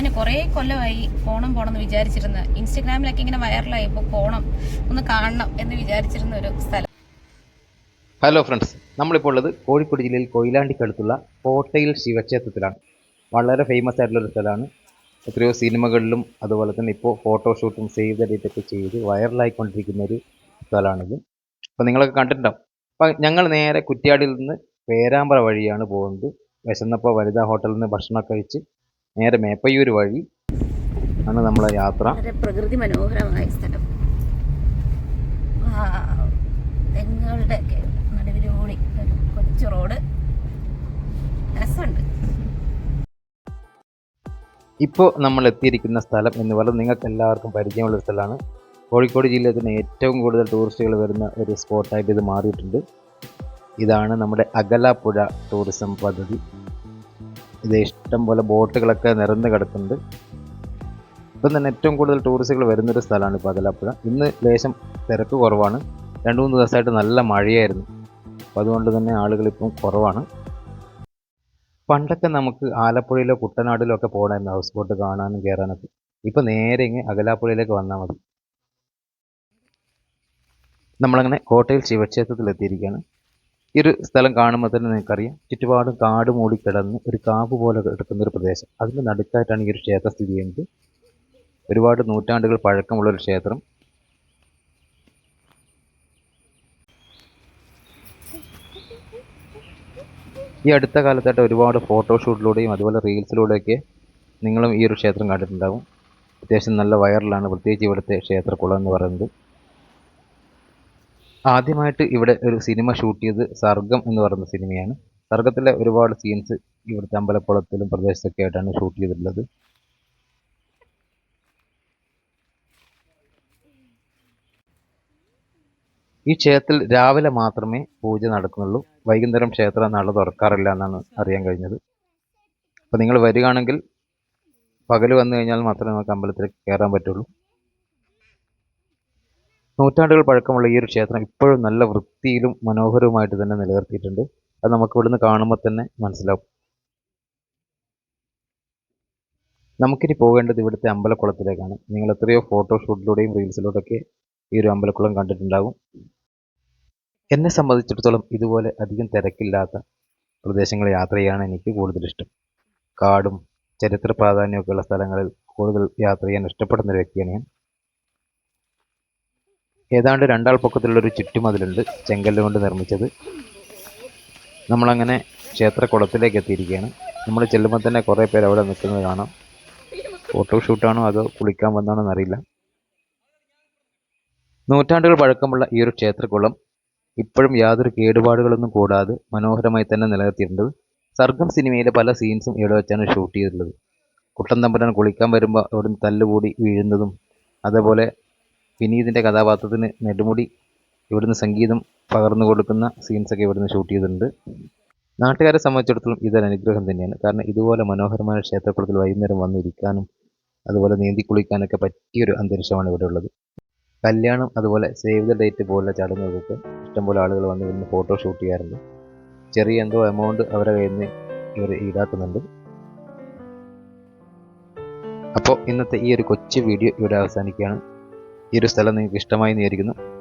ഞാൻ കുറേ കൊല്ലമായി പോണം പോണം എന്ന് വിചാരിച്ചിരുന്ന. ഇൻസ്റ്റഗ്രാമിലൊക്കെ ഇങ്ങനെ വൈറലായി ഇപ്പോൾ പോണം ഒന്ന് കാണണം എന്ന് വിചാരിച്ചിരുന്ന ഒരു സ്ഥലം. ഹലോ ഫ്രണ്ട്സ് നമ്മളിപ്പോൾ ഉള്ളത് കോഴിക്കോട് ജില്ലയിൽ കൊയിലാണ്ടിക്കടുത്തുള്ള കോട്ടയിൽ ശിവക്ഷേത്രത്തിലാണ്. വളരെ ഫേമസ് ആയിട്ടുള്ള ഒരു സ്ഥലമാണ്. എത്രയോ സിനിമകളിലും അതുപോലെ തന്നെ ഇപ്പോൾ ഫോട്ടോഷൂട്ടും സേവ് ദ ഡേറ്റ് ചെയ്ത് വൈറലായിക്കൊണ്ടിരിക്കുന്ന ഒരു സ്ഥലമാണിത്. അപ്പോൾ നിങ്ങളൊക്കെ കണ്ടിട്ടുണ്ടാവും. അപ്പോൾ ഞങ്ങൾ നേരെ കുറ്റ്യാടിയിൽ നിന്ന് പേരാമ്പ്ര വഴിയാണ് പോകുന്നത്. വിശന്നപ്പോൾ വനിതാ ഹോട്ടലിൽ നിന്ന് ഭക്ഷണം കഴിച്ച് നേരെ മേപ്പയ്യൂർ വഴി ആണ് നമ്മളെ യാത്ര. പ്രകൃതി മനോഹരമായ സ്ഥലം. തെങ്ങുകളുടെ ഒക്കെ നടുവിലൂടി ഒരു കൊച്ചു റോഡ്. രസമുണ്ട്. ഇപ്പോൾ നമ്മൾ എത്തിയിരിക്കുന്ന സ്ഥലം എന്ന് പറയുന്നത് നിങ്ങൾക്ക് എല്ലാവർക്കും പരിചയമുള്ള സ്ഥലമാണ്. കോഴിക്കോട് ജില്ലയിൽ തന്നെ ഏറ്റവും കൂടുതൽ ടൂറിസ്റ്റുകൾ വരുന്ന ഒരു സ്പോട്ടായിട്ട് ഇത് മാറിയിട്ടുണ്ട്. ഇതാണ് നമ്മുടെ അകലാപ്പുഴ ടൂറിസം പദ്ധതി. ഇത് ഇഷ്ടം പോലെ ബോട്ടുകളൊക്കെ നിറഞ്ഞു കിടക്കുന്നുണ്ട്. ഇപ്പം തന്നെ ഏറ്റവും കൂടുതൽ ടൂറിസ്റ്റുകൾ വരുന്നൊരു സ്ഥലമാണ് ഇപ്പോൾ അതിലപ്പുഴ ഇന്ന് ലേശം തിരക്ക് കുറവാണ്. രണ്ട് മൂന്ന് ദിവസമായിട്ട് നല്ല മഴയായിരുന്നു. അപ്പോൾ അതുകൊണ്ട് തന്നെ ആളുകൾ ഇപ്പം കുറവാണ്. പണ്ടൊക്കെ നമുക്ക് ആലപ്പുഴയിലോ കുട്ടനാടിലോ ഒക്കെ പോകണമായിരുന്നു ഹൗസ് ബോട്ട് കാണാനും കയറാനൊക്കെ. ഇപ്പം നേരെ ഇങ്ങ് അകലാപ്പുഴയിലേക്ക് വന്നാൽ മതി. നമ്മളങ്ങനെ കോട്ടയിൽ ശിവക്ഷേത്രത്തിൽ എത്തിയിരിക്കുകയാണ് ഈ ഒരു സ്ഥലം കാണുമ്പോൾ തന്നെ നിങ്ങൾക്കറിയാം ചുറ്റുപാടും കാട് മൂടിക്കിടന്ന് ഒരു കാവ് പോലെ കിടക്കുന്ന ഒരു പ്രദേശം. അതിന്റെ നടുക്കായിട്ടാണ് ഈ ഒരു ക്ഷേത്രം സ്ഥിതി ചെയ്യുന്നത്. ഒരുപാട് നൂറ്റാണ്ടുകൾ പഴക്കമുള്ള ഒരു ക്ഷേത്രം. ഈ അടുത്ത കാലത്തായിട്ട് ഒരുപാട് ഫോട്ടോഷൂട്ടിലൂടെയും അതുപോലെ റീൽസിലൂടെയൊക്കെ നിങ്ങളും ഈ ഒരു ക്ഷേത്രം കണ്ടിട്ടുണ്ടാകും അത്യാവശ്യം നല്ല വൈറലാണ് പ്രത്യേകിച്ച് ഇവിടുത്തെ ക്ഷേത്രക്കുളം എന്ന് പറയുന്നത്. ആദ്യമായിട്ട് ഇവിടെ ഒരു സിനിമ ഷൂട്ട് ചെയ്ത് സർഗം എന്ന് പറയുന്ന സിനിമയാണ്. സർഗത്തിലെ ഒരുപാട് സീൻസ് ഇവിടുത്തെ അമ്പലക്കുളത്തിലും പ്രദേശത്തൊക്കെ ആയിട്ടാണ് ഷൂട്ട് ചെയ്തിട്ടുള്ളത്. ഈ ക്ഷേത്രത്തിൽ രാവിലെ മാത്രമേ പൂജ നടക്കുന്നുള്ളൂ. വൈകുന്നേരം ക്ഷേത്രം നാളെ തുറക്കാറില്ല എന്നാണ് അറിയാൻ കഴിഞ്ഞത്. അപ്പോൾ നിങ്ങൾ വരികയാണെങ്കിൽ പകൽ വന്നു കഴിഞ്ഞാൽ മാത്രമേ നമുക്ക് അമ്പലത്തിലേക്ക് കയറാൻ പറ്റുള്ളൂ. നൂറ്റാണ്ടുകൾ പഴക്കമുള്ള ഈ ഒരു ക്ഷേത്രം ഇപ്പോഴും നല്ല വൃത്തിയിലും മനോഹരവുമായിട്ട് തന്നെ നിലനിർത്തിയിട്ടുണ്ട്. അത് നമുക്ക് ഇവിടുന്ന് കാണുമ്പോൾ തന്നെ മനസ്സിലാവും. നമുക്കിനി പോകേണ്ടത് ഇവിടുത്തെ അമ്പലക്കുളത്തിലേക്കാണ്. നിങ്ങൾ എത്രയോ ഫോട്ടോഷൂട്ടിലൂടെയും റീൽസിലൂടെയൊക്കെ ഈ ഒരു അമ്പലക്കുളം കണ്ടിട്ടുണ്ടാകും എന്നെ സംബന്ധിച്ചിടത്തോളം ഇതുപോലെ അധികം തിരക്കില്ലാത്ത പ്രദേശങ്ങൾ യാത്ര ചെയ്യാനാണ് എനിക്ക് കൂടുതൽ ഇഷ്ടം. കാടും ചരിത്ര പ്രാധാന്യമൊക്കെയുള്ള സ്ഥലങ്ങളിൽ കൂടുതൽ യാത്ര ചെയ്യാൻ ഇഷ്ടപ്പെടുന്ന ഒരു വ്യക്തിയാണ് ഞാൻ. ഏതാണ്ട് രണ്ടാൾ പൊക്കത്തിലുള്ള ഒരു ചുറ്റുമതിലുണ്ട് ചെങ്കല്ല് കൊണ്ട് നിർമ്മിച്ചത്. നമ്മളങ്ങനെ ക്ഷേത്രക്കുളത്തിലേക്ക് എത്തിയിരിക്കുകയാണ്. നമ്മൾ ചെല്ലുമ്പോൾ തന്നെ കുറേ പേർ അവിടെ നിൽക്കുന്നത് കാണാം. ഫോട്ടോഷൂട്ടാണോ അതോ കുളിക്കാൻ വന്നാണോ എന്നറിയില്ല നൂറ്റാണ്ടുകൾ പഴക്കമുള്ള ഈ ഒരു ക്ഷേത്രക്കുളം ഇപ്പോഴും യാതൊരു കേടുപാടുകളൊന്നും കൂടാതെ മനോഹരമായി തന്നെ നിലനിർത്തിയിട്ടുണ്ട്. സർഗം സിനിമയിലെ പല സീൻസും ഇവിടെ വെച്ചാണ് ഷൂട്ട് ചെയ്തിട്ടുള്ളത്. കുട്ടൻ തമ്പുരാൻ കുളിക്കാൻ വരുമ്പോൾ അവിടുന്ന് തല്ലുകൂടി വീഴുന്നതും അതേപോലെ വിനീതിന്റെ കഥാപാത്രത്തിന് നെടുമുടി ഇവിടുന്ന് സംഗീതം പകർന്നു കൊടുക്കുന്ന സീൻസൊക്കെ ഇവിടുന്ന് ഷൂട്ട് ചെയ്തിട്ടുണ്ട്. നാട്ടുകാരെ സംബന്ധിച്ചിടത്തോളം ഇതൊരു അനുഗ്രഹം തന്നെയാണ്. കാരണം ഇതുപോലെ മനോഹരമായ ക്ഷേത്രക്കുളത്തിൽ വൈകുന്നേരം വന്നിരിക്കാനും അതുപോലെ നീന്തി കുളിക്കാനൊക്കെ പറ്റിയൊരു അന്തരീക്ഷമാണ് ഇവിടെ ഉള്ളത്. കല്യാണം അതുപോലെ സേവ് ദ ഡേറ്റ് പോലുള്ള ചടങ്ങുകൾക്ക് ഇഷ്ടംപോലെ ആളുകൾ വന്ന് ഇവിടുന്ന് ഫോട്ടോ ഷൂട്ട് ചെയ്യാറുണ്ട്. ചെറിയ എന്തോ എമൗണ്ട് അവരുടെ കയ്യിൽ നിന്ന് ഇവർ ഈടാക്കുന്നുണ്ട്. അപ്പോൾ ഇന്നത്തെ ഈ ഒരു കൊച്ചു വീഡിയോ ഇവിടെ അവസാനിക്കുകയാണ്. ഈ ഒരു സ്ഥലം നിങ്ങൾക്ക് ഇഷ്ടമായി എന്ന് വിചാരിക്കുന്നു.